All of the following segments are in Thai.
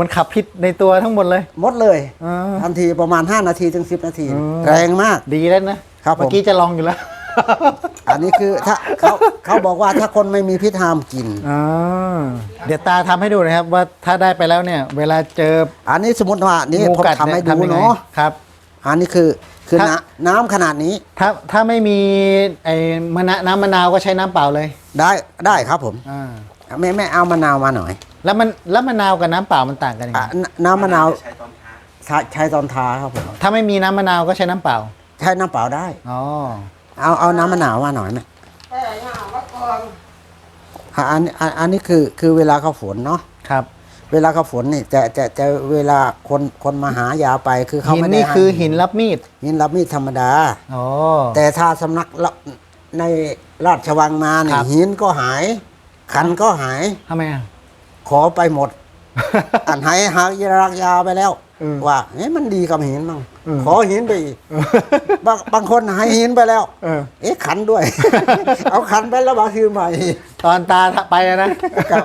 มันขับพิษในตัวทั้งหมดเลย หมดเลยอ๋อทันทีประมาณ 5 นาทีถึง 10 นาที อืม แรงมาก ดีแล้วนะครับผม เมื่อกี้จะลองอยู่แล้วอันนี้คือถ้าเขาเขาบอกว่าถ้าคนไม่มีพิษห้ามกินอ๋อเดี๋ยวตาทำให้ดูนะครับว่าถ้าได้ไปแล้วเนี่ย เวลาเจออันนี้สมมติว่านี่งูผมกัดทำให้เนี่ยดูทำยังไงเนาะครับ อันนี้คือคือถ้าน้ำน้ำขนาดนี้ถ้าถ้าไม่มีไอ้มะนะน้ำมะนาวก็ใช้น้ำเปล่าเลยได้ได้ครับผม อ่า แม่แม่เอามะนาวมาหน่อยแล้วมันแล้วมะนาวกับน้ำเปล่ามันต่างกันยังไงอะนน้ำมะนาวใช้ตอนท้าใช้ใช้ตอนทาครับผมถ้าไม่มีน้ำมะนาวก็ใช้น้ำเปล่าใช้น้ำเปล่าได้ อ๋อเอาเอาน้ำมะนาวมาหน่อยไหมแต่หน้าวัดก่อนอะอันอันอันนี้คือคือเวลาเขาฝนเนาะครับเวลาเขาฝนนี่จะจะจะเวลาคนคนมาหายาไปคือเขาหินไม่ได้นี่ให้คือหินรับมีดหินรับมีดธรรมดา อ๋อ แต่ถ้าสำนักละในราชวังมาเนี่คยรับ หินก็หาย ขันก็หาย ทำไมอะ ขอไปหมด อันหายหายรักยาไปแล้ว เออว่าเฮ้ยมันดีกับหินมั้งเออ ขอหินไปอีกบางบางคนให้หินไปแล้ว เออ เอ๊ะขันด้วย เอาขันไปแล้วมาคือใหม่ตอนตาไปอะนะ ครับ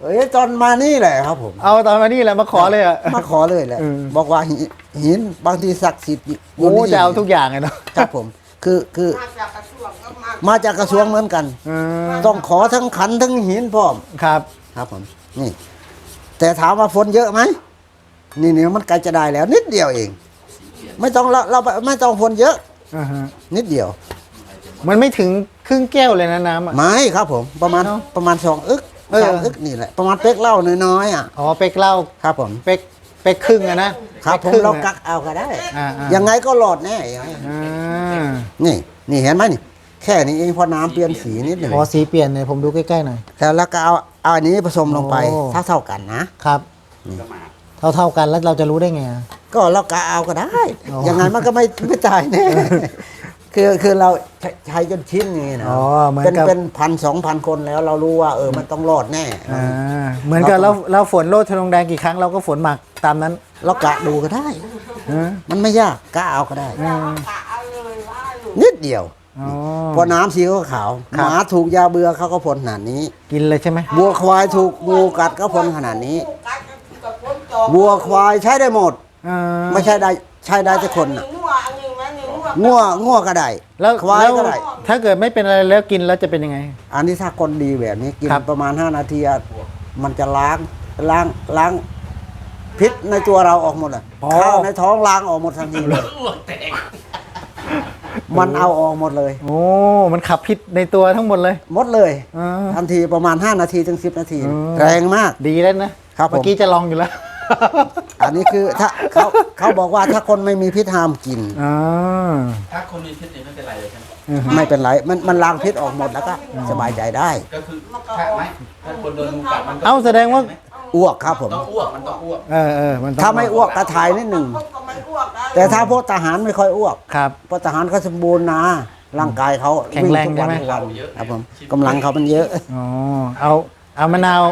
เอ้ยตอนมานี่แหละครับผม เอาตอนมานี่แหละมาขอเลยอะ มาขอเลยแหละ เออ บอกว่าหินหินบางทีศักดิ์สิทธิ์อยู่โอ้ที่จะเอาทุกอย่างเลยเนาะ ครับผม คือคือมาจากกระทรวงก็มามาจากกระทรวงเหมือนกันเออต้องขอทั้งขันทั้งหินพร้อม ครับ ครับผมนี่ แต่ถามว่าฝนเยอะไหมนี่นี่มันใกล้จะได้แล้ว นิดเดียวเอง ไม่ต้องเราเราไม่ต้องฝนเยอะ อ่าฮะ นิดเดียว มันไม่ถึงครึ่งแก้วเลยนะน้ำอะ ไม่ครับผม ประมาณเนอะประมาณสองอึกเออสามอึกนี่แหละประมาณเป๊กเหล้าน้อยๆอะ อ๋อเป็กเหล้าครับผม เป็กเป็กครึ่งอะนะ ครับผมเป็คงเราอะกักเอาก็ได้ อ่าอ่ายังไงก็หลอดแน่อย่างนี้อ่านี่ นี่เห็นไหมนี่ แค่นี้เองพอน้ำเปลี่ยนสีนิดหนึ่งพอสีเปลี่ยนเนี่ยผมดูใกล้ๆหน่อย แล้วแล้วก็เอาเอาอันนี้ผสมลงไปโอ้ เท่าเท่าๆกันนะ ครับก็มาเท่าๆกันแล้วเราจะรู้ได้ไงอะ ก็เรากะเอาก็ได้ อ๋อ ยังไงมันก็ไม่ไม่ตายแน่ คือคือเราใช้ใช้จนชิ้นอย่างนี้นะอ๋อเหมือนเป็นกับ เป็นพันสองพันคนแล้วเรารู้ว่าเออมันต้องรอดแน่ อ่าเหมือนกับเราเราฝนโลดทะลงแดงกี่ครั้งเราก็ฝนหมักตามนั้นเรากะดูก็ได้เออมันไม่ยากกะเอาก็ได้อ่ากะเอาเลยว่าอยู่นิดเดียว อ๋อพอน้ำสีขาวๆครัหบมาถูกยาเบื่อเขาก็พ้นขนาดนี้ กินเลยใช่ไหมวัวควายถูกงูกัดก็พ้นขนาดนี้ กัดกับฝนตกวัวควายใช้ได้หมด อ่าไม่ใช่ได้ใช้ได้แต่คนอัน่ะงัวอันนี้มันนี่ งัวงัวงัวก็ได้แล้วควายแล้วก็ได้ ถ้าเกิดไม่เป็นอะไรแล้วกินแล้วจะเป็นยังไง อันนี้ถ้าคนดีแบบนี้กินครับประมาณ 5 นาทีอะมันจะล้างล้างล้างพิษในตัวเราออกหมดเลยข้าวในท้องล้างออกหมดทันทีเลยอ้วกแตกมันเอาออกหมดเลย โอ้ มันขับพิษในตัวทั้งหมดเลย หมดเลยอ่าทันทีประมาณ 5 นาทีถึง 10 นาทีอืมแรงมาก ดีแล้วนะ ครับผมเมื่อกี้จะลองอยู่แล้ว อันนี้คือถ้าเขาเขาบอกว่าถ้าคนไม่มีพิษห้ามกิน อ่าถ้าคนมีพิษเนี่ยไม่เป็นไรเลยใช่ไหมอือฮึไม่เป็นไร มันมันล้างพิษออกหมดแล้วก็สบายใจได้ ก็คือถ้าไม่ถ้าคนโดนงูกัดมันก็เอ้าแสดงว่า อ้วกครับผม ต้องอ้วกมันต้องอ้วกเออเออมันต้องถ้าไม่อ้วกกระถ่ายนิดหนึ่งพวกก็ไม่อ้วกได้แต่ถ้าพวกทหารไม่ค่อยอ้วกครับ เพราะทหารเขาสมบูรณ์นะ ร่างกายเขาแข็งแรงวิ่ทุกวันใช่ไหม ทุกวันครับผมกำลังเขามันเยอะ อ๋อเอาเอามะนาว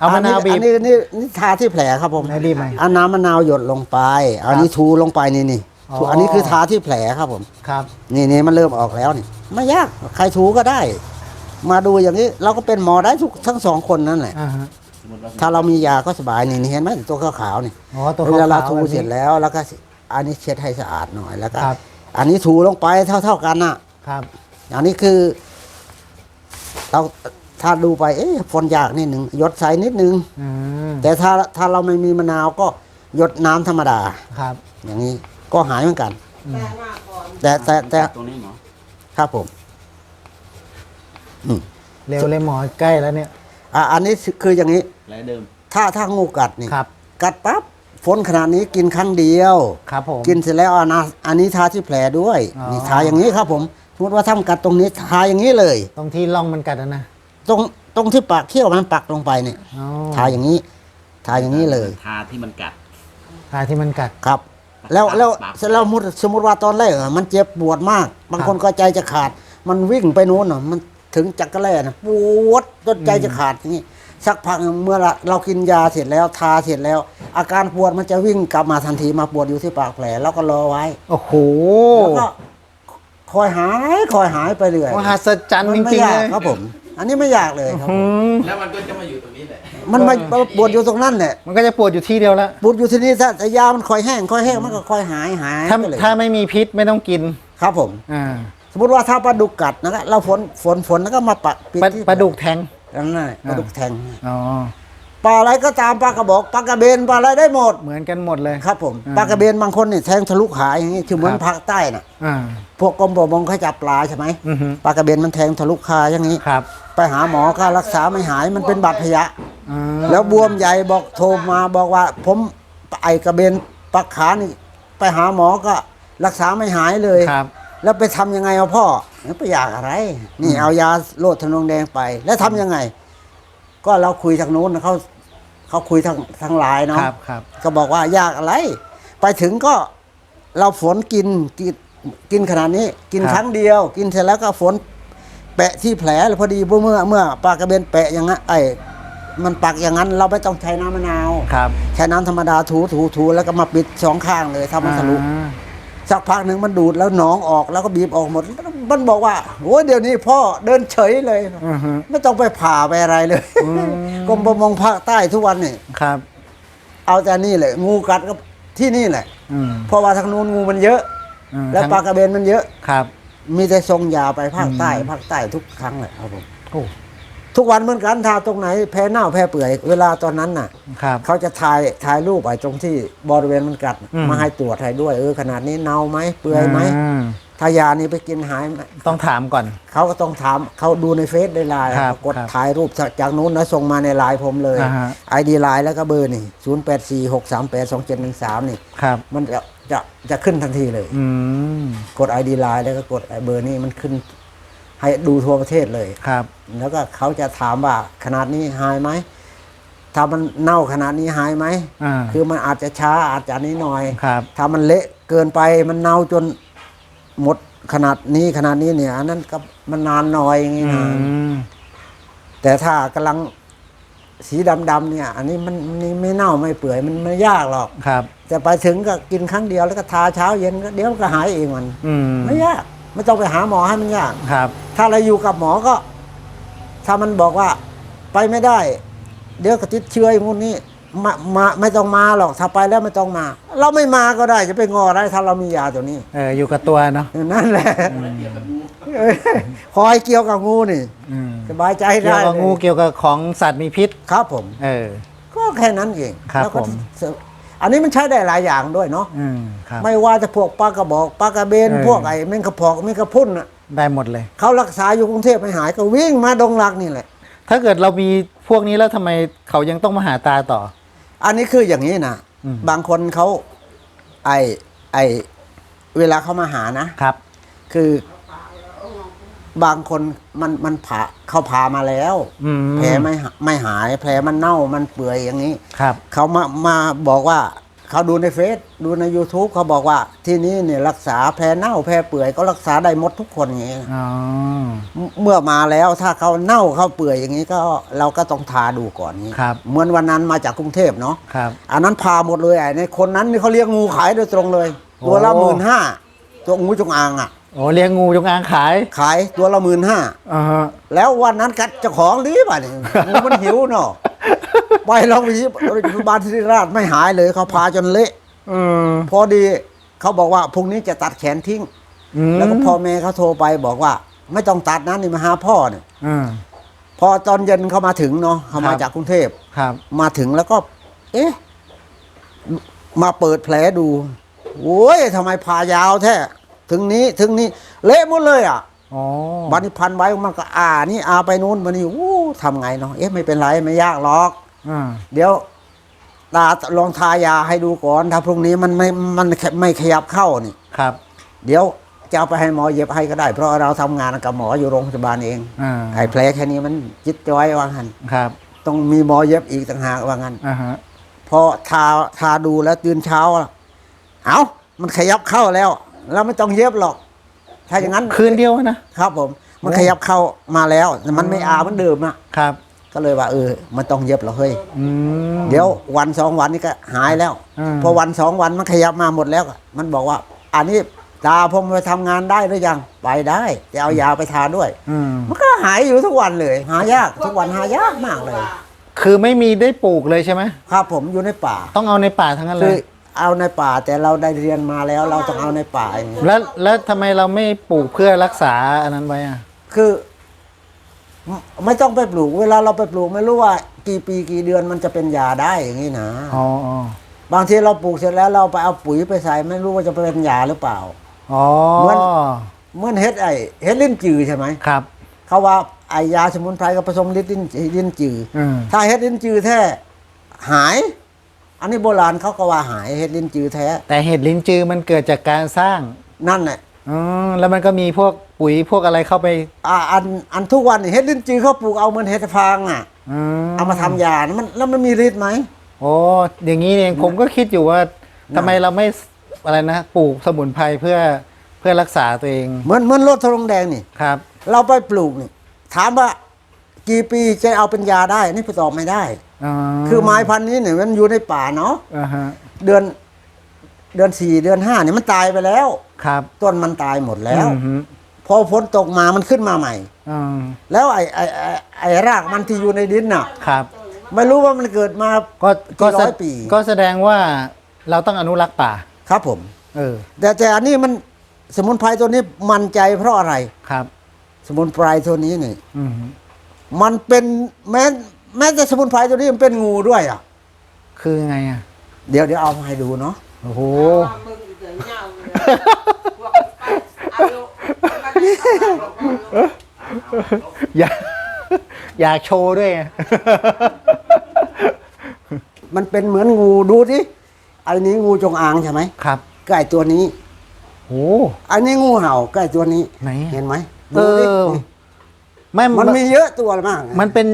เอามะนาวบีบอันนี้นี่นี่ทาที่แผลครับผมไหนบีบไหม เอาน้ำมะนาวหยดลงไปอันนี้ทูลงไปนี่นี่อ๋อ ทูอันนี้คือทาที่แผลครับผม ครับ นี่นี่มันเริ่มออกแล้วนี่ ไม่ยากใครทูก็ได้ มาดูอย่างนี้เราก็เป็นหมอได้ทุกทั้งสองคนนั่นแหละ อ่าฮะสมมติว่าถ้าเรามียาก็สบายนี่นี่เห็นไหมตัวขาวๆนี่อ๋อ ตัวเวลาเราขวๆทูแบบนี้เสร็จแล้วแล้วก็อันนี้เช็ดให้สะอาดหน่อยแล้วก็ครับ อันนี้ถูลงไปเท่า ๆกันน่ะ ครับ อันนี้คือ เรา ถ้าดูไปเอ๊ะฝนยากนิดหนึ่งหยดใส่นิดนึงอืมแต่ถ้าถ้าเราไม่มีมะนาวก็หยดน้ำธรรมดา ครับ อย่างนี้ก็หายเหมือนกันอืมแต่หน้าก่อนแต่แต่แต่ตรงนี้หมอครับผม เร็วเลยหมอใกล้แล้วเนี่ย อะอันนี้คืออย่างนี้ แผลเดิม ถ้าถ้างูกัดนี่ครับ กัดปั๊บฝนขนาดนี้กินครั้งเดียว ครับผม กินเสร็จแล้วอันนะอันนี้ทาที่แผลด้วย อ๋อ นี่ทาอย่างนี้ครับผมสมมติว่าทำกัดตรงนี้ทาอย่างนี้เลย ตรงที่ร่องมันกัดอะนะ ตรงตรงที่ปากเขี้ยวมันปักลงไปเนี่ยอ๋อทาอย่างนี้ ทาอย่างนี้เลย ทาที่มันกัด ทาที่มันกัด ครับ แล้วแล้วปาก เสร็จแล้วสมมติสมมติว่าตอนแรกอะมันเจ็บปวดมาก บางคนก็ใจจะขาด มันวิ่งไปนู้นน่ะมันถึงจักรแล่นะปวดจนใจจะขาดอย่างนี้สักพักหนึ่งเมื่อเราเรากินยาเสร็จแล้วทาเสร็จแล้ว อาการปวดมันจะวิ่งกลับมาทันทีมาปวดอยู่ที่ปากแผลแล้วก็รอไว้ โอ้โหแล้วก็คอยหายคอยหายไปเรื่อยมหัศจรรย์มัจไม่ริงๆยากเลย ครับผมอันนี้ไม่ยากเลยครับอืมแล้วมันก็จะมาอยู่ตรงนี้แหละ มันไม่ปวดอยู่ตรงนั้นแหละมันก็จะปวดอยู่ที่เดียวแล้วปวดอยู่ที่นี่ถ้าแต่ยามันคอยแห้งคอยแห้งมันก็คอยหายหายถ้าไปเลยถ้าไม่มีพิษไม่ต้องกินครับผมอ่าสมมติว่าถ้าปลาดุกกัดนะครับเราฝนฝนฝนแล้วก็มาปะปิดปลาที่ปลาดุกแทงนั่นน่ะปลาดุกแทงอ๋อ ปลาอะไรก็ตามปลากระบอกปลากระเบนปลาอะไรได้หมด เหมือนกันหมดเลย ครับผมอ่าปลากระเบนบางคนเนี่ยแทงทะลุขาอย่างนี้คือเหมือนครับภาคใต้น่ะอ่า พวกกรมประมงเขาจับปลาใช่ไหมอือฮึ ปลากระเบนมันแทงทะลุขาอย่างนี้ ครับ ไปหาหมอก็รักษาไม่หายมันเป็นบาดทะยะ อ่า แล้วบวมใหญ่บอกโทรมาบอกว่า ผมไอกระเบนปักขานี่ไปหาหมอก็รักษาไม่หายเลย ครับ แล้วไปทำยังไงเอาพ่อไปอยากอะไร นี่เอายาโลดทนงแดงไป แล้วทำยังไง ก็เราคุยทางโน้นเขาเขาคุยทางทางไลน์เนาะครับครับ ก็บอกว่ายากอะไร ไปถึงก็เราฝนกินกินกินขนาดนี้ กินครับ ครั้งเดียว กินเสร็จแล้วก็ฝนแปะที่แผลแล้วพอดีเมื่อเมื่อเมื่อปลากระเบนแปะอย่างนั้นไอ้มันปักอย่างนั้น เราไม่ต้องใช้น้ำมะนาวครับใช้น้ำธรรมดาถูถูถูแล้วก็มาปิดสองข้างเลยถ้ามันทะลุ อ่าสักพักหนึ่งมันดูดแล้วหนองออกแล้วก็บีบออกหมด มันบอกว่าโอ้ยเดี๋ยวนี้พ่อเดินเฉยเลย อือฮึ ไม่ต้องไปผ่าไปอะไรเลยอืม กรมประมงภาคใต้ทุกวันนี่ครับ เอาแต่นี่เลยงูกัดก็ที่นี่แหละ อืมเพราะว่าทางนู้นงูมันเยอะ อืมแล้วทั้งปลากระเบนมันเยอะ ครับ มีแต่ทรงยาไปภาคใต้อืมภาคใต้ทุกครั้งเลยครับผมโอ้ ทุกวันเหมือนกันถ้าตรงไหนแพ้เน่าแพ้เปื่อย เวลาตอนนั้นน่ะ ครับ เขาจะถ่ายถ่ายรูปไอ้ตรงที่บริเวณมันกัดอืม มาให้ตรวจให้ด้วย เออขนาดนี้เน่าไหมเปื่อยไหมา ถ้ายานี้ไปกินหายไหมต้องถามก่อน เขาก็ต้องถามเขาดูในเฟซในไลน์ครับกดครับถ่ายรูปจากจากนู้นแล้วส่งมาในไลน์ผมเลยอ่าฮะ ไอดีไลน์แล้วก็เบอร์นี่ศูนย์แปดสี่หกสามแปดสองเจ็ดหนึ่งสามนี่ ครับ มันจะจะจะขึ้นทันทีเลย อืม กดไอดีไลน์แล้วก็กดไอเบอร์นี่มันขึ้น ให้ดูทั่วประเทศเลย ครับ แล้วก็เขาจะถามว่าขนาดนี้หายไหม ถ้ามันเน่าขนาดนี้หายไหม อ่า คือมันอาจจะช้าอาจจะนี้หน่อย ครับ ถ้ามันเละเกินไปมันเน่าจน หมดขนาดนี้ขนาดนี้เนี่ยอันนั้นก็มันนานหน่อยอย่างนี้อืนะมแต่ถ้ากำลังสีดำๆเนี่ย อันนี้มันมันไม่เน่าไม่เปื่อยมันไม่ยากหรอกครับ แต่ไปถึงก็กินครั้งเดียวแล้วก็ทาเช้าเย็นก็เดี๋ยวมันก็หายเองมันอืมไม่ยากไม่ต้องไปหาหมอให้มันยากครับ ถ้าเราอยู่กับหมอก็ ถ้ามันบอกว่า ไปไม่ได้ เดี๋ยวก็ติดเชื้ออย่างงู้นนี่ มามาไม่ต้องมาหรอกถ้าไปแล้วไม่ต้องมา เราไม่มาก็ได้จะไปงออะไรถ้าเรามียาตัวนี้ เอออยู่กับตัวเนาะนั่นแหละเออคอยเกี่ยวกับงูนี่อืมสบายใจเกี่ยวได้กับงูเลยเกี่ยวกับของสัตว์มีพิษครับผม เออ ก็แค่นั้นเองครับแล้วก็ผมอันนี้มันใช้ได้หลายอย่างด้วยเนาะอืมครับไม่ว่าจะพวกปลากระบอกปลากระเบนเออพวกไอ้แมงกระพอกแมงกระพรุนน่ะได้หมดเลย เขารักษาอยู่กรุงเทพไม่หายก็วิ่งมาดงรักนี่แหละ ถ้าเกิดเรามีพวกนี้แล้วทำไมเขายังต้องมาหาตาต่อ อันนี้คืออย่างนี้นะอืมบางคนเขาไอไอเวลาเขามาหานะครับ คือบางคนมันมันผ่าเขาผ่ามาแล้วอืมแผลไม่หาไม่หาย แผลมันเน่ามันเปื่อยอย่างนี้ครับเขามามาบอกว่า เขาดูในเฟซดูใน YouTube เขาบอกว่า ที่นี่เนี่ยรักษาแผลเน่าแผลเปื่อยก็รักษาได้หมดทุกคนอย่างนี้อ๋อเมื่อมาแล้วถ้าเขาเน่าเขาเปื่อยอย่างนี้ก็เราก็ต้องทาดูก่อนนี้ครับเหมือนวันนั้นมาจากกรุงเทพเนาะครับอันนั้นพาหมดเลยไอ้ในคนนั้นนี่เขาเลี้ยงงูขายโดยตรงเลย ตัวละโอ้หมื่นห้าตัวงูจงอางอะโอ้เลี้ยงงูจงอางขาย ขายตัวละหมื่นห้าอ่าฮะแล้ววันนั้นกัดเจ้าของรีบอะนี่งูมันหิวเนาะ ไปโรงพยาบาลศิริราชไม่หายเลยเขาพาจนเละอืมพอดีเขาบอกว่าพรุ่งนี้จะตัดแขนทิ้ง อืมแล้วก็พ่อแม่เขาโทรไปบอกว่า ไม่ต้องตัดนะนี่มาหาพ่อเนี่ย อืม พอตอนเย็นเขามาถึงเนาะเขามาครับ จากกรุงเทพครับ มาถึงแล้วก็ เอ๊ะ มาเปิดแผลดูโอ้ยทำไมผ่ายาวแท้ถึงนี้ถึงนี้ เละหมดเลยอะ อ๋อ บันนี้พันไว้มันก็อ่านี่อาไปนู้นบันนี้อู้ ทำไงเนาะเอ๊ะไม่เป็นไรไม่ยากหรอกอ่าเดี๋ยวตาลองทายาให้ดูก่อนถ้าพรุ่งนี้มันไม่มันไม่ขยับเข้านี่ ครับ เดี๋ยวจะเอาไปให้หมอเย็บให้ก็ได้ เพราะเราทำงานกับหมออยู่โรงพยาบาลเองอ่าไอ้แผลแค่นี้มันจิตจ้อยว่างั้นครับต้องมีหมอเย็บอีกต่างหากว่างั้นอ่าฮะพอทาทาดูแล้วตื่นเช้าอะเอามันขยับเข้าแล้วเราไม่ต้องเย็บหรอก ถ้าอย่างนั้นคืนเดียวนะครับผม มันโอ้ขยับเข้ามาแล้วแต่มันไม่อาเหมันเดิมอะครับ ก็เลยว่าเออมันต้องเย็บเหรอเฮ้ยอืม เดี๋ยววันสองวันนี้ก็หายแล้วอืม พอวันสองวันมันขยับมาหมดแล้วอะมันบอกว่า อันนี้ตาผมไปทำงานได้หรือยังไปได้จะเอายาไปทาด้วย อืมมันก็หายอยู่ทุกวันเลย หายากทุกวันหายากมากเลย คือไม่มีได้ปลูกเลยใช่ไหมครับผมอยู่ในป่า ต้องเอาในป่าทั้งนั้นเลคือย เอาในป่าแต่เราได้เรียนมาแล้วเราต้องเอาในป่าอย่างนี้แล้วแล้วทำไมเราไม่ปลูกเพื่อรักษาอันนั้นไว้อะ คือไม่ไม่ต้องไปปลูก เวลาเราไปปลูกไม่รู้ว่า กี่ปีกี่เดือนมันจะเป็นยาได้อย่างนี้นะอ๋ออ๋อบางทีเราปลูกเสร็จแล้วเราไปเอาปุ๋ยไปใส่ไม่รู้ว่าจะเป็นยาหรือเปล่าอ๋อเหมือนเหมื่อนเฮ็ดไอ้เฮ็ดลิ้นจือใช่ไหมครับ เขาว่าไอ้ยาสมุนไพรกับผสมลิ้นลิ้นจือออืมถ้าเฮ็ดลิ้นจือแท้หาย อันนี้โบราณเขาก็ว่าหายเฮ็ดลิ้นจือแท้ แต่เห็ดลิ้นจือมันเกิดจากการสร้างนั่นแหละอ๋อแล้วมันก็มีพวก ปุ๋ยพวกอะไรเข้าไป อ่าอันอันทุกวันนี่เฮ็ดลิ้นจือเขาปลูกเอาเหมือนเฮ็ดฟางอะ อืเอามาทำยานะมันแล้วมันมีฤทธิ์ไหม โอ้อย่างนี้เองผมก็คิดอยู่ว่าทำไมเราไม่อะไรนะปลูกสมุนไพรเพื่อเพื่อรักษาตัวเองเหมือนเหมือนรถทงแดงนี่ ครับ เราไปปลูกนี่ ถามว่ากี่ปีจะเอาเป็นยาได้ นี่ไปตอบไม่ได้อ๋อคือไม้พันธุ์นี้เนี่ยมันอยู่ในป่าเนาะอ่าฮะเดือนเดือนสี่เดือนห้าเนี่ยมันตายไปแล้ว ครับต้นมันตายหมดแล้ว อือฮึพ อฝนตกมามันขึ้นมาใหม่ อืมแล้วไอ้ไอ้ไอ้ไอ้รากมันที่อยู่ในดินน่ะ ครับ ไม่รู้ว่ามันเกิดมา ก็ก็กี่ร้อยแสปี ก็แสดงว่าเราต้องอนุรักษ์ป่า ครับผม เออแต่แต่อันนี้มันสมุนไพรตัวนี้มันใจเพราะอะไร ครับ สมุนไพรตัวนี้นี่ อืมมันเป็นแม้แม้แต่สมุนไพรตัวนี้มันเป็นงูด้วยอะ คือไงอะเดี๋ยวเดี๋ยวเอามาให้ดูเนาะโอ้โห มึงเดี๋ยวเงาเลยพวกไปเอาลูกมันไม่ทำหร อกลูกอยากอยากโชว์ด้วยไงมันเป็นเหมือนงูดูสิอันนี้งูจงอางใช่ไหมครับใกล้ตัวนี้ โอ้อันนี้งูเห่าใกล้ตัวนี้ ไหนอะเห็นไหมเอดูดิอ ไม่มันมีเยอะตัวมากมันเป็น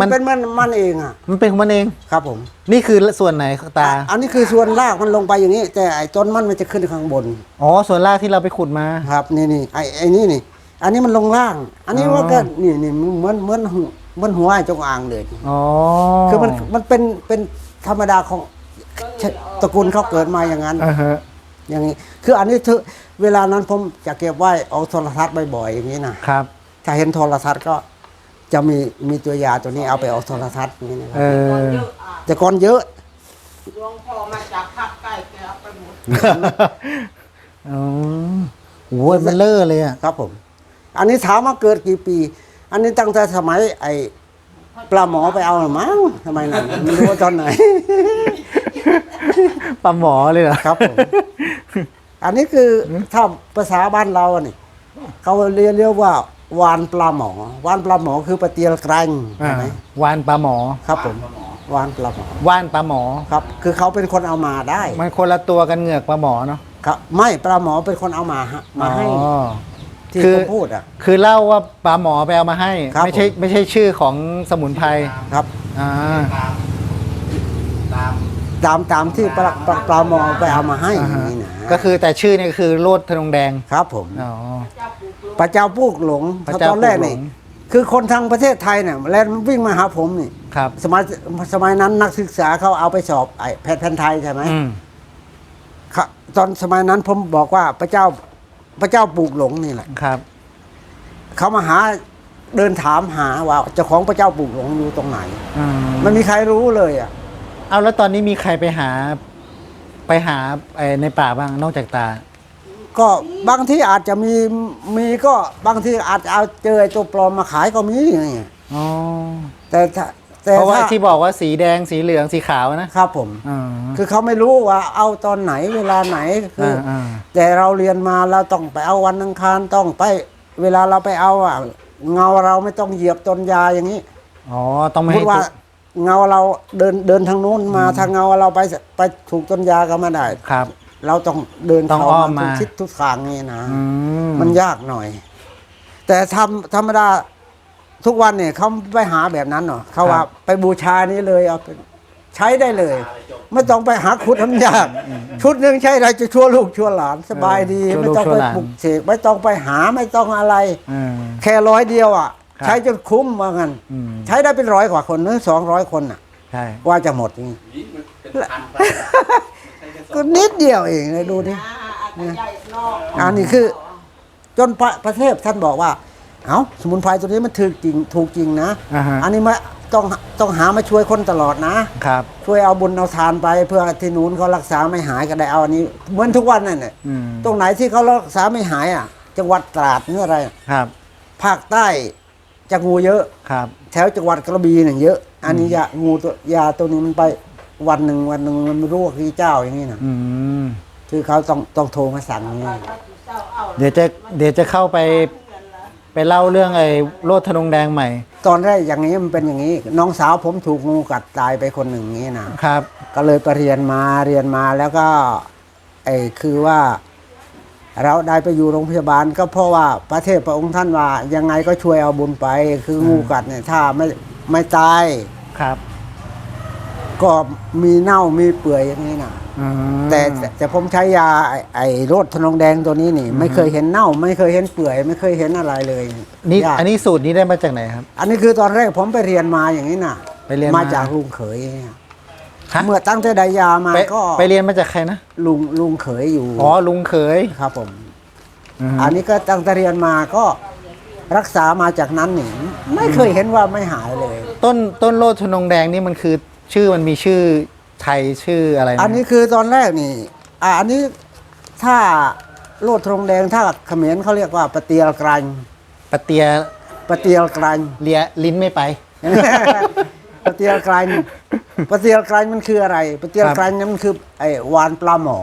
มันเป็นมันมันเองอะ มันเป็นของมันเองครับผม นี่คือส่วนไหนตาอะอันนี้คือส่วนรากมันลงไปอย่างนี้ แต่ไอ้ต้นมันมันจะขึ้นข้างบน อ๋อ ส่วนรากที่เราไปขุดมา ครับ นี่นี่ไอ้ไอ้นี่นี่ อันนี้มันลงล่าง อันนี้อ๋อมันก็นี่นี่เหมือนเหมือนหัวเหมือนหัวไอ้จงอางเลย อ๋อ คือมันมันเป็นเป็นธรรมดาของชะตระกูลเขาเกิดมาอย่างนั้นอ่าฮะอย่างนี้ คืออันนี้ถือเวลานั้นผมจะเก็บไว้เอาโทรทัศน์บ่อยๆอย่างนี้นะครับ ถ้าเห็นโทรทัศน์ก็จะมีมีตัวยาตัวนี้เอาไปเอาโทรทัศน์อย่างนี้นะคเอรับอเยอะอะแต่ก่อนเยอะหลวงพ่อมาจากภาคใต้แกเอาไปหมดอ๋อโอ้ยมันเลอะเลยอะ ครับผม อันนี้ถามว่าเกิดกี่ปี อันนี้ตั้งแต่สมัย ไอ้ปลาหมอไปเอาหรือมั้งทำไมนะไม่รู้ว่าตอนไหน ปลาหมอเลยเหรอ ครับผม อันนี้คือถ้าภาษาบ้านเราอะนี่เขาเรียกเรียกว่า วานปลาหมอวานปลาหมอคือปลาเตียลไกรงอ่าใช่ไหมวานปลาหมอครับผมวานปลาหมอว่านปลาหมอครับ คือเขาเป็นคนเอามาได้ มันคนละตัวกันเหงือกปลาหมอเนาะครับ ไม่ปลาหมอเป็นคนเอามาฮะมาให้อ๋อ ที่คือ ผมพูดอะ คือเล่าว่าปลาหมอไปเอามาให้ ครับไม่ใช่ผม ไม่ใช่ชื่อของสมุนไพรครับ อ่าตามตามตามตามที่ปลาปลาปลาหมอไปเอามาให้อ่าฮะนี่นะ ก็คือแต่ชื่อเนี่ยคือโลดธนงแดงครับผม อ๋อ พระเจ้าปลูกหลงพระเจ้าตอนแรกนี่ปลูกหลงคือคนทางประเทศไทยเนี่ยแลนวิ่งมาหาผมนี่ครับ สมัยสมัยนั้นนักศึกษาเขาเอาไปสอบไอ้แพทย์แผนไทยใช่ไหมอืมเขาตอนสมัยนั้นผมบอกว่าพระเจ้าพระเจ้าปลูกหลงนี่แหละครับ เขามาหาเดินถามหาว่าเจ้าของพระเจ้าปลูกหลงอยู่ตรงไหน อืมไม่มีใครรู้เลยอะเอาแล้วตอนนี้มีใครไปหา ไปหาไอ้ในป่าบ้างนอกจากตา ก็บางที่อาจจะมีมีก็บางที่อาจจะเอาเจอไอ้ตัวปลอมมาขายก็มีอย่างเงี้ยอ๋อ แต่ถ้าแต่เพราะว่าถ้าที่บอกว่าสีแดงสีเหลืองสีขาวนะครับผมอ๋อคือเขาไม่รู้ว่าเอาตอนไหนเวลาไหนคือออ่า แต่เราเรียนมาเราต้องไปเอาวันอังคารต้องไป เวลาเราไปเอาอะเงาเราไม่ต้องเหยียบต้นยาอย่างนี้ อ๋อ ต้องไม่พูให้ดว่าตุ เงาเราเดินเดินทางนู้นมาทางเงาเราไปไปถูกต้นยาก็ไม่ได้ ครับ เราต้องเดินต้องเข้าอ้อมมามา ทุกทิศทุกทางนี่นะ อืมมันยากหน่อย แต่ทำธรรมดาทุกวันเนี่ยเขาไปหาแบบนั้นเนาะเขาว่าไปบูชานี้เลยเอาไปใช้ได้เลย ไม่ต้องไปหาขุดทำยาก ชุดหนึ่งใช้อะไรจะชั่วลูกชั่วหลานสบายดีชั่วไม่ลูกต้องชั่วไปหลาน ปลุกเสกไม่ต้องไปหาไม่ต้องอะไร อืม แค่ร้อยเดียวอะ ครับ ใช้จนคุ้มว่างั้นอืมใช้ได้เป็นร้อยกว่าคนหรือสองร้อยคนอะ ใช่ว่าจะหมดนี่นี่มันเป็นพันไปใช้แค่สองก็นิดเดียวเองเลยดูดิ อ่าอาจจะใหญ่นอกอันนี้คือ จนพระประเทศท่านบอกว่า เอ้าสมุนไพรตัวนี้มันถูกจริงถูกจริงนะ อ่าฮะอันนี้มาต้องต้องหามาช่วยคนตลอดนะ ครับ ช่วยเอาบุญเอาทานไปเพื่อที่นู้นเขารักษาไม่หายก็ได้เอาอันนี้ เหมือนทุกวันนั่นแหละอืมตรงไหนที่เขารักษาไม่หายอะ จังหวัดตราดนี่อะไร ครับ ภาคใต้ จะงูเยอะครับ แถวจังหวัดกระบี่เนี่ยเยอะ อันนี้ยางูตัวยาตัวนี้มันไปวันหนึ่งวันหนึ่งมันไม่รู้ว่ากี่เจ้าอย่างนี้นะอืมคือเขาต้องต้องโทรมาสั่งอย่างนี้เดี๋ยวจะเดี๋ยวจะเข้าไปไปเล่าเรื่องไอ้โรดธนงแดงใหม่ ตอนแรกอย่างนี้มันเป็นอย่างนี้ น้องสาวผมถูกงูกัดตายไปคนหนึ่งอย่างนี้นะครับ ก็เลยไปเรียนมาเรียนมาแล้วก็ไอ้คือว่า เราได้ไปอยู่โรงพยาบาลก็เพราะว่าพระเทพพระองค์ท่านว่า ยังไงก็ช่วยเอาบุญไป คืองูกัดเนี่ยถ้าไม่ไม่ตาย ครับ ก็มีเน่ามีเปื่อยอย่างนี้นะอืมแต่แต่แต่ผมใช้ยาไอ้ไอ้โรดทนองแดงตัวนี้นี่ ไม่เคยเห็นเน่า ไม่เคยเห็นเปื่อย ไม่เคยเห็นอะไรเลยนี่ยากอันนี้สูตรนี้ได้มาจากไหนครับ อันนี้คือตอนแรกผมไปเรียนมาอย่างนี้น่ะไปเรียนมา มาจากลุงเขยเนี่ย ฮะ เมื่อตั้งแต่ได้ยามาไปก็ไปเรียนมาจากใครนะ ลุงลุงเขยอยู่อ๋อ ลุงเขยครับผมอืมอันนี้ก็ตั้งแต่เรียนมาก็รักษามาจากนั้นนี่ไม่เคยเห็นว่าไม่หายเลย ต้นต้นโรดธนงแดงนี่มันคือชื่อมันมีชื่อไทยชื่ออะไระอันนี้คือตอนแรกนี่ อ่าอันนี้ถ้าโลดทรงแดงถ้าเขมรเขาเรียกว่าปะเตียลกรันปะเตียปะเตียลกรันเลียลิ้นไม่ไป ปะเตียลกรันปะเตียลกรันมันคืออะไรปะเตียลกรันนั่นมันคือไอ้วานปลาหมอ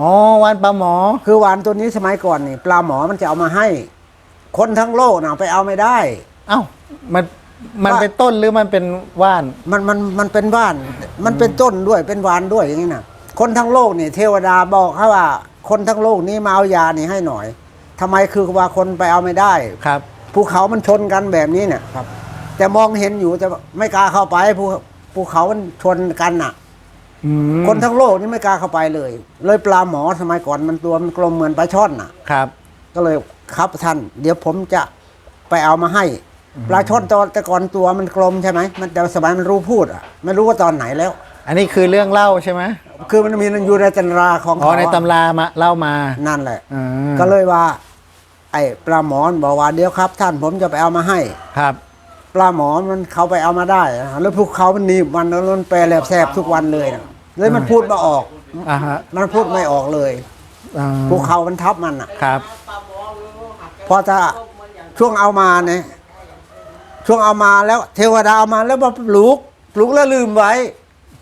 อ๋อวานปลาหมอ คือวานตัวนี้สมัยก่อนนี่ปลาหมอมันจะเอามาให้ คนทั้งโลกนะไปเอาไม่ได้ เอ้ามันมันว่าเป็นต้นหรือมันเป็นว่าน มันมันมันเป็นบ้าน มันเป็นต้นด้วยเป็นวานด้วยอย่างนี้นะคนทั้งโลกนี่เทวดาบอกเขาว่า คนทั้งโลกนี้มาเอายานี่ให้หน่อยทำไมคือว่าคนไปเอาไม่ได้ครับภูเขามันชนกันแบบนี้เนี่ยครับ แต่มองเห็นอยู่แต่ไม่กล้าเข้าไปภูภูเขามันชนกันน่ะ อืมคนทั้งโลกนี่ไม่กล้าเข้าไปเลย เลยปลาหมอสมัยก่อนมันตัวมันกลมเหมือนปลาช่อนน่ะ ครับ ก็เลยครับท่าน เดี๋ยวผมจะไปเอามาให้ ปลาช่อนตอนแต่ก่อนตัวมันกลมใช่ไหมมันแต่สมัยมันรู้พูดอะไม่รู้ว่าตอนไหนแล้ว อันนี้คือเรื่องเล่าใช่ไหมคือมันมีอยู่ในตำราของอ๋อเขาในอะตำรามาเล่ามานั่นแหละ อืมก็เลยว่า ไอ้ปลาหมอนบอกว่าเดี๋ยวครับ ท่านผมจะไปเอามาให้ ครับ ปลาหมอมันเขาไปเอามาได้อะแล้วพวกเขามันหนีบมันแล้วมันแปรแหลบแสบทุกวันเลยนะเลยมันพูดมาออก อ่าฮะมันพูดไม่ออกเลยอ่าพวกเขามันทับมันอะ ครับ พอจะช่วงเอามาเนี่ยช่วงเอามาแล้วเทวดาเอามาแล้วมาปลูก ปลูกแล้วลืมไว้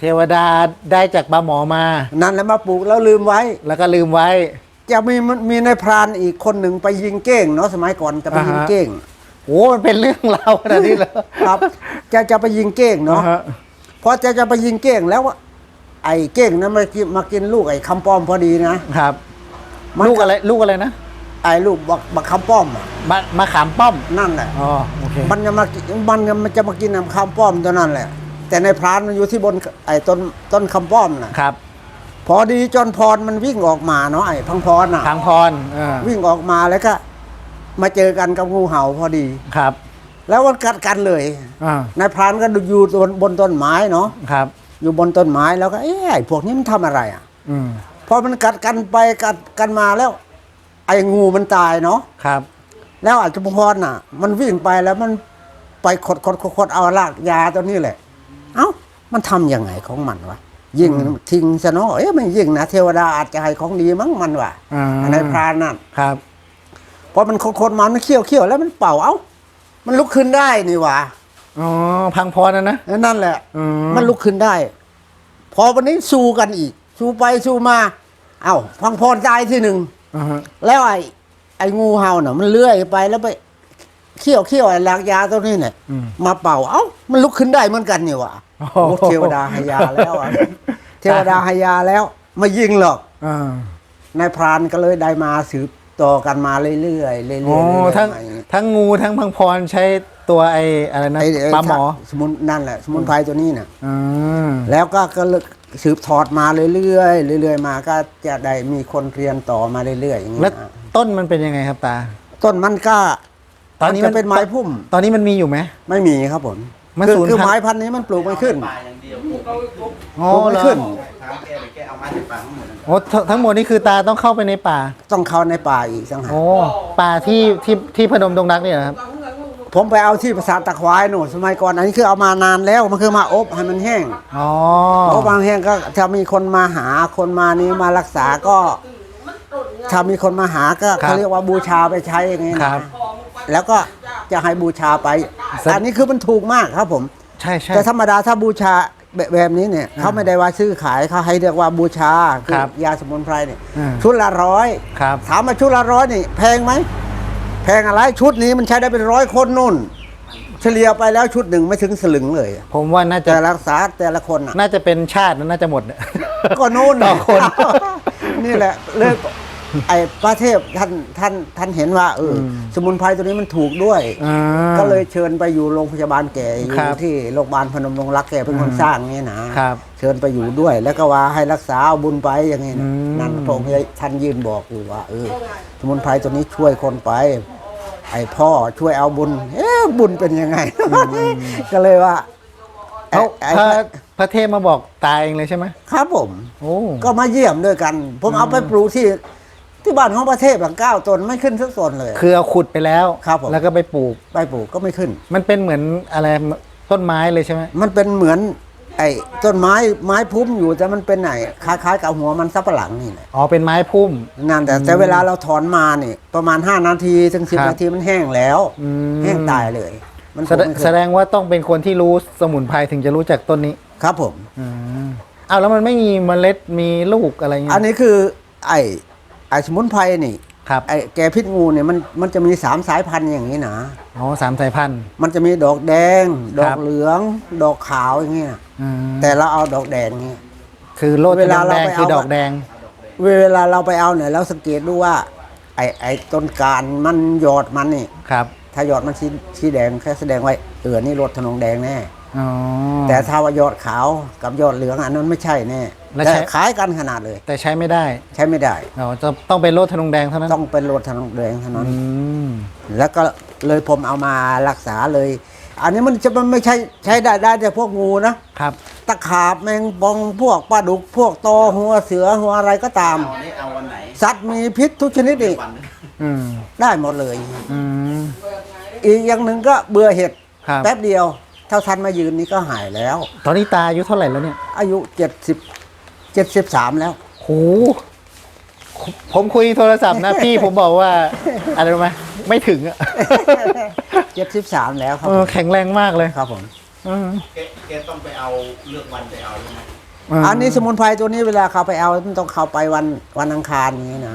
เทวดาได้จากปลาหมอมา นั่นแหละมาปลูกแล้วลืมไว้ แล้วก็ลืมไว้ จะมีมันมีในายพรานอีกคนหนึ่งไปยิงเก้งเนาะสมัยก่อนจะไปยิงอ่าฮะเก้ง โอ้มันเป็นเรื่องเล่าขนาดนี้เลยครับจะจะไปยิงเก้งเนาะอ่ฮพอจะจะไปยิงเก้งแล้วอะไอ้เก้งนั้นมากินมากินลูกไอ้คำป้อมพอดีนะครับมันลูกอะไร ลูกอะไรนะไอ้ลูกบักบักคำป้อมอะมะมะขามป้อมนั่นแหละอ๋อโอเคมันจะมากินมันจะมันจะมากินคำป้อมตัวนั้นแหละ แต่ในพรานมันอยู่ที่บนไอ้ต้นต้นคำป้อมน่ะครับ พอดีจนพรมันวิ่งออกมาเนาะไอ้พังพรน่ะทางพรอ่าวิ่งออกมาแล้วก็ มาเจอกันกับงูเห่าพอดี ครับ แล้วมันกัดกันเลยอ่านายพรานก็อยู่บนบนต้นไม้เนาะครับ อยู่บนต้นไม้แล้วก็เอ๊ะไอ้พวกนี้มันทำอะไรอะอืมพอมันกัดกันไปกัดกันมาแล้ว ไอ้งูมันตายเนาะครับ แล้วอาจจะพรน่ะ มันวิ่งไปแล้วมันไปขดขดขดขดเอารากยาตัวนี้แหละ เอ้ามันทำยังไงของมันวะยิงทิ้งซะเนาะเอ๊ะไม่ยิงนะเทวดาอาจจะให้ของดีมั้งมันวะอ่าอันในพรานนั่น ครับ พอมันขดขดมามันเคี่ยวเคี่ยวแล้วมันเป่าเอ้า มันลุกขึ้นได้นี่หวะอ๋อพังพรนะนะนั่นแหละอืมมันลุกขึ้นได้ พอวันนี้สู้กันอีก สู้ไปสู้มา เอ้า พังพรตายที่หนึ่งอ่าฮะแล้วไอ้ไอ้งูเห่าน่ะมันเลื่อยไปแล้วไปเคี่ยวเคี่ยวไอ้ลากยาตัวนี้เนี่ยอืมมาเป่าเอ้า มันลุกขึ้นได้เหมือนกันนี่หวะโอ้โหโอ้เทวดาหายาแล้วอะเทวดาหายาแล้ว ไม่ยิงหรอกอ่านายพรานก็เลยได้มาสืบ ต่อกันมาเรื่อยๆเรื่อยๆโอ้เรื่อยๆทั้งมาอย่างนี้ทั้งงูทั้งพังพรใช้ตัวไอ้อะไรนะไอ้ไปลาหมอสมุนนั่นแหละ สมุนไพรตัวนี้น่ะ อืมแล้วก็ก็เลยสืบทอดมาเรื่อยๆเรื่อยๆมาก็จะได้มีคนเรียนต่อมาเรื่อยๆอย่างนี้แล้วนะต้นมันเป็นยังไงครับตา ต้นมันก็ตอนนี้จะมันเป็นไม้พุ่ม ตอนนี้มันมีอยู่ไหม ไม่มีครับผมมันคือสูญคือพันธุ์ไม้พันธุ์นี้มันปลูกไม่ขึ้น ป่าอย่างเดียว อ๋อปลูกไม่เหรอขึ้นถามแกไปแกเอามาจากป่าทั้งหมดเลยโอ้ททั้งหมดนี่คือตาต้องเข้าไปในป่าต้องเข้าในป่าอีกสังหากโอ้ป่าที่ที่ที่พนมดงรักเนี่ยเหรอครับผมไปเอาที่ประสาทตะควายหนูสมัยก่อนอันนี้คือเอามานานแล้วมันคือมาอบให้มันแห้งอ๋ออบมาแห้งก็ถ้ามีคนมาหาคนมานี้มารักษาก็มันตุ่นเงินถ้ามีคนมาหาก็เขาเรียกว่าบูชาไปใช้อย่างนี้ครันะบของไปแล้วก็จะให้บูชาไป อันนี้คือมันถูกมากครับผม ใช่ใช่แต่ธรรมดาถ้าบูชา แบบแบบนี้เนี่ยเขาไม่ได้ว่าซื้อขายเขาให้เรียกว่าบูชาคืครับยาสมุนไพรเนี่ยอืมชุดละร้อยครับถามมาชุดละร้อยนี่แพงไหมแพงอะไรชุดนี้มันใช้ได้เป็นร้อยคนนู่น เฉลี่ยไปแล้วชุดหนึ่งไม่ถึงสลึงเลย ผมว่าน่าจะแต่รักษาแต่ละคนอะน่าจะเป็นชาติน่าจะหมดก็นู่นต่อคนนี่แหละเลย ไอ้พระเทพท่านท่านท่านเห็นว่าเอออม สมุนไพรตัวนี้มันถูกด้วย อ่า ก็เลยเชิญไปอยู่โรงพยาบาลแก่อยู่ครับที่โรงพยาบาลพนมรงรักแกเป็นคนอืมสร้างนี่นะครับ เชิญไปอยู่ด้วย แล้วก็ว่าให้รักษาเอาบุญไปอย่างนี้นะอืมนั่นพระองค์ท่านยืนบอกอยู่ว่าเออสมุนไพรตัวนี้ช่วยคนไป ไอ้พ่อช่วยเอาบุญ เอ๊ะบุญเป็นยังไง ก็เลยว่าเขาไอ้พระไอ้พระเทพมาบอกตายเองเลยใช่ไหมครับผม โอ้ ก็มาเยี่ยมด้วยกัน ผมเอาไปปลูกที่ ที่บ้านของประเทศหลังเก้าต้นไม่ขึ้นสักต้นเลยคือเอาขุดไปแล้ว ครับผม แล้วก็ไปปลูกไปปลูกก็ไม่ขึ้น มันเป็นเหมือนอะไรต้นไม้เลยใช่ไหมมันเป็นเหมือน ไอ้ต้นไม้ไม้พุ่มอยู่แต่มันเป็นไหนคล้ายๆกับหัวมันสับปะหลังนี่แหละอ๋อเป็นไม้พุ่มนั่นแต่แต่เวลาเราถอนมานี่ประมาณ 5 นาทีถึงสิครับ นาทีมันแห้งแล้ว อืมแห้งตายเลยมันแสดงไม่ขึ้นแสดงว่าต้องเป็นคนที่รู้สมุนไพรถึงจะรู้จักต้นนี้ครับผม อืมอ้าวแล้วมันไม่มีเมล็ดมีลูกอะไรเงี้ยอันนี้คือไอ้ ไอ้สมุนไพรนี่ครับไอ้แกพิษงูเนี่ยมันมันจะมีสามสายพันธุ์อย่างนี้นะอ๋อสามสายพันธุ์ มันจะมีดอกแดง ดอครักบ เหลือง ดอกขาวอย่างเงี้ยอืมแต่เราเอาดอกแดงนี่ คือโลดเวลาแดเรางไปคือเอา ดอกแดง เวลาเราไปเอาเนี่ยเราสังเกตดูว่า ไอ้ไอ้ต้นการมันหยอดมันนี่ ครับถ้าหยอดมันสีสีแดงแค่แสดงไว้เออนี่รถธนงแดงแน่ อ๋อแต่ถ้าว่ายอดขาวกับยอดเหลืองอันนั้นไม่ใช่แน่ แล้วแต่ใช้ขายกันขนาดเลย แต่ใช้ไม่ได้ใช้ไม่ได้ อ๋อจะต้องเป็นโลดธนงแดงเท่านั้นต้องเป็นรถธนงแดงเท่านั้น อืมแล้วก็เลยผมเอามารักษาเลย อันนี้มันจะมันไม่ใช่ใช้ได้ได้แต่พวกงูนะครับตะขาบแมงปองพวกปลาดุกพวกตอหัวเสือหัวอะไรก็ตาม เอานี่เอาวันไหนสัตว์มีพิษทุกชนิดนี่วันหนึงอืมได้หมดเลย อืมอีกอย่างหนึ่งก็เบื่อเห็ดครับแป๊บเดียว เท่าทันมายืนนี้ก็หายแล้ว ตอนนี้ตาอายุเท่าไหร่แล้วเนี่ยอายุเจ็ดสิบ เจ็ดสิบสามแล้ว โห ผมคุยโทรศัพท์นะ พี่ผมบอกว่าอะไรรู้ไหมไม่ถึงอะเจ็ดสิบสามแล้วครับเออแข็งแรงมากเลยครับผมอืมแกแกต้องไปเอาเลือกวันไปเอาใช่ไหมอันนี้สมุนไพรตัวนี้เวลาเขาไปเอามันต้องเข้าไปวันวันอังคารนี้นะ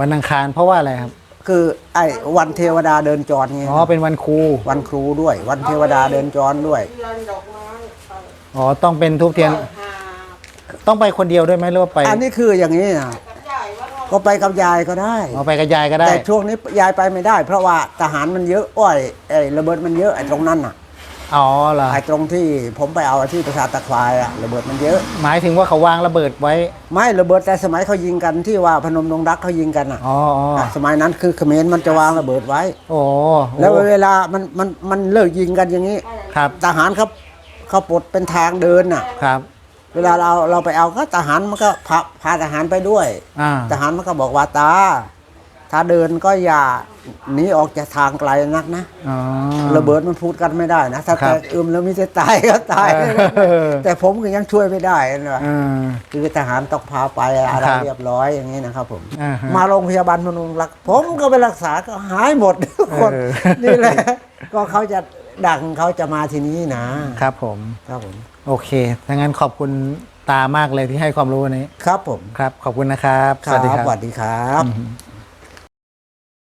วันอังคารเพราะว่าอะไรครับ คือไอ้วันเทวดาเดินจรไงอ๋อเป็นวันครูวันครูด้วย วันเทวดาเดินจรด้วย เดือนดอกไม้ไปอ๋อต้องเป็นทุกเทียนหา ต้องไปคนเดียวด้วยไหมหรือว่าไปอันนี้คืออย่างนี้นะกระจายว่าเราก็ไปกับยายก็ได้อ๋อไปกับยายก็ได้ แต่ช่วงนี้ยายไปไม่ได้ เพราะว่าทหารมันเยอะอ้อยไอ้ระเบิดมันเยอะไอ้ตรงนั้นน่ะอ๋อเหรอไอ้ตรงที่ผมไปเอาที่ประสาทตะควายอะระเบิดมันเยอะ หมายถึงว่าเขาวางระเบิดไว้ ไม่ระเบิดแต่สมัยเขายิงกันที่ว่าพนมดงรักเขายิงกันอะอ๋ออ๋อะสมัยนั้นคือเขมรมันจะวางระเบิดไว้ โอ้แล้วเวลามันมันมันเลิกยิงกันอย่างนี้ ครับ ทหารเขาเขาปลดเป็นทางเดินน่ะครับ เวลาเราเราไปเอาก็ทหารมันก็พาพาทหารไปด้วยอ่าทหารมันก็บอกว่าตา ถ้าเดินก็อย่าหนีออกจากทางไกลนักนะ อ๋อ ระเบิดมันพูดกันไม่ได้นะ ถ้าครัแตบกอึมแล้วมีแต่ตายก็ตาย เออแต่ผมก็ยังช่วยไม่ได้นะอืมคือทหารต้องพาไปอะไรครับเรียบร้อยอย่างนี้นะครับผม อ่าฮะมาโรงพยาบาลพนมรักผมก็ไปรักษาก็หายหมดทุกคนเออ นี่แหละ ก็เขาจะดังเขาจะมาที่นี้นะครับผม ครับผม โอเคถ้างั้นขอบคุณตามากเลยที่ให้ความรู้วันนี้ ครับผม ครับ ขอบคุณนะครับ สวัสดีครับ